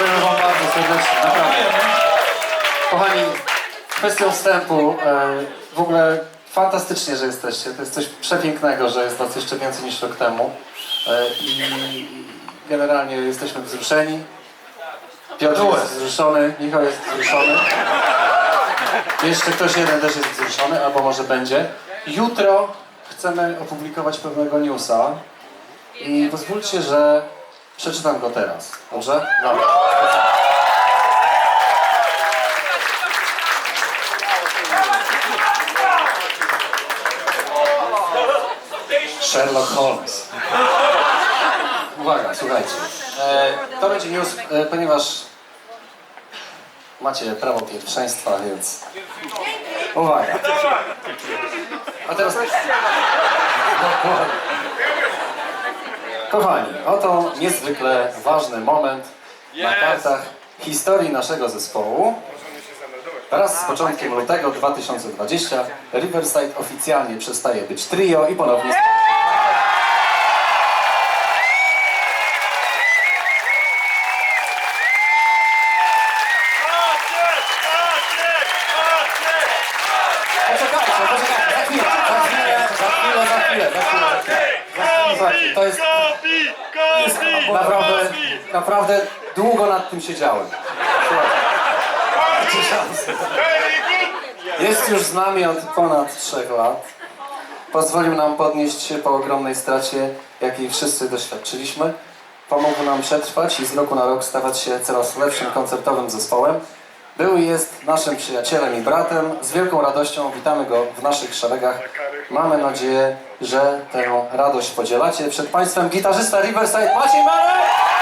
bardzo serdecznie, naprawdę. Kochani, kwestią wstępu, e, w ogóle fantastycznie, że jesteście. To jest coś przepięknego, że jest nas jeszcze więcej niż rok temu. E, I generalnie jesteśmy wzruszeni. Piotr jest wzruszony, Michał jest wzruszony. Jeszcze ktoś jeden też jest wzruszony, albo może będzie. Jutro chcemy opublikować pewnego newsa i pozwólcie, że przeczytam go teraz. Dobrze? Dobra. Sherlock Holmes. Uwaga, słuchajcie. E, to będzie news, e, ponieważ macie prawo pierwszeństwa, więc... Uwaga. A teraz... Kochani, oto niezwykle ważny moment na kartach historii naszego zespołu. Wraz z początkiem lutego 2020 Riverside oficjalnie przestaje być trio i ponownie... Poczekajcie, poczekajcie, za chwilę, za chwilę, za chwilę, za chwilę, za chwilę, za chwilę. To jest! Naprawdę, naprawdę długo nad tym siedziałem. Jest już z nami od ponad trzech lat. Pozwolił nam podnieść się po ogromnej stracie, jakiej wszyscy doświadczyliśmy. Pomógł nam przetrwać i z roku na rok stawać się coraz lepszym koncertowym zespołem. Był i jest naszym przyjacielem i bratem. Z wielką radością witamy go w naszych szeregach. Mamy nadzieję, że tę radość podzielacie. Przed Państwem gitarzysta Riverside Maciej Marek!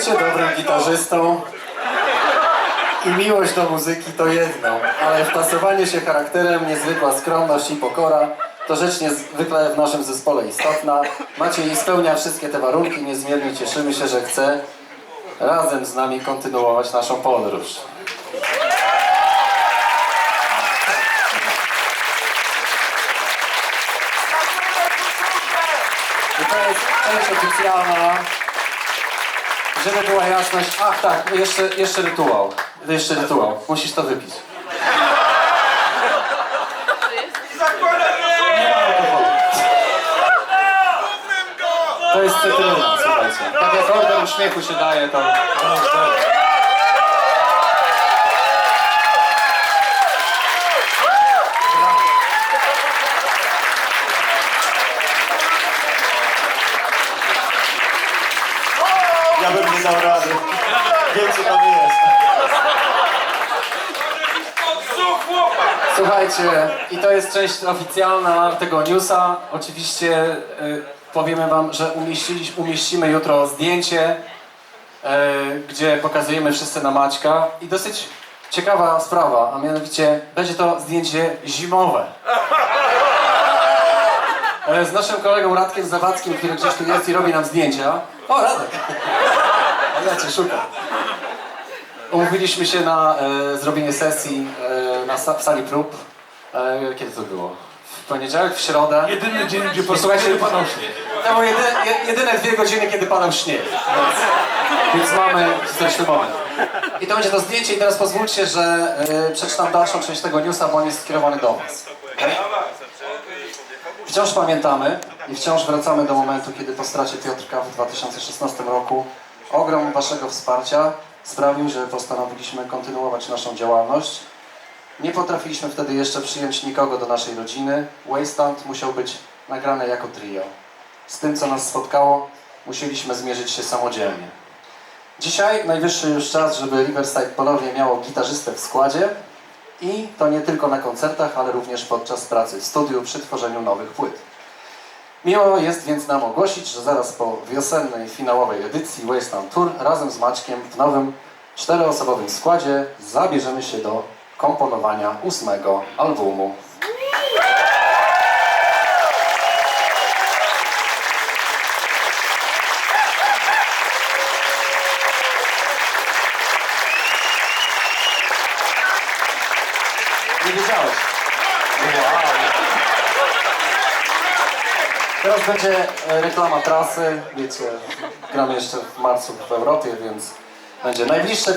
Bycie dobrym gitarzystą i miłość do muzyki to jedno, ale wtasowanie się charakterem, niezwykła skromność i pokora to rzecz niezwykle w naszym zespole istotna. Maciej spełnia wszystkie te warunki, niezmiernie cieszymy się, że chce razem z nami kontynuować naszą podróż. I to jest część oficjalna. Żeby była jasność. Ach tak, jeszcze, jeszcze rytuał. Jeszcze rytuał. Musisz to wypić. To jest cytryna, słuchajcie. Tak jak order uśmiechu się daje, to... Ja bym nie dał rady. Wiem co tam jest. Słuchajcie, i to jest część oficjalna tego newsa. Oczywiście y, powiemy wam, że umieścimy jutro zdjęcie, y, gdzie pokazujemy wszyscy na Maćka. I dosyć ciekawa sprawa, a mianowicie będzie to zdjęcie zimowe. E, Z naszym kolegą Radkiem Zawadzkim, który gdzieś tu jest i robi nam zdjęcia. O, Radek! Ja cię szukam. Umówiliśmy się na e, zrobienie sesji e, na, sa- w sali prób. E, kiedy to było? W poniedziałek, w środę. Jedyny dzień, gdzie po Słuchajcie, prostu padał śnieg. To były jedyne, je- jedyne dwie godziny, kiedy padał śnieg. Więc, więc mamy historyczny moment. I to będzie to zdjęcie i teraz pozwólcie, że e, przeczytam dalszą część tego newsa, bo on jest skierowany do Was. Wciąż pamiętamy i wciąż wracamy do momentu, kiedy po stracie Piotrka w 2016 roku ogrom Waszego wsparcia sprawił, że postanowiliśmy kontynuować naszą działalność. Nie potrafiliśmy wtedy jeszcze przyjąć nikogo do naszej rodziny. Wasteland musiał być nagrany jako trio. Z tym, co nas spotkało, musieliśmy zmierzyć się samodzielnie. Dzisiaj najwyższy już czas, żeby Riverside ponownie miało gitarzystę w składzie i to nie tylko na koncertach, ale również podczas pracy w studiu przy tworzeniu nowych płyt. Miło jest więc nam ogłosić, że zaraz po wiosennej finałowej edycji Wasteland Tour razem z Maćkiem w nowym czteroosobowym składzie zabierzemy się do komponowania ósmego albumu. Nie wiedziałeś. Wow. Teraz będzie e, reklama trasy. Wiecie, gramy jeszcze w marcu w Europie, więc będzie najbliższe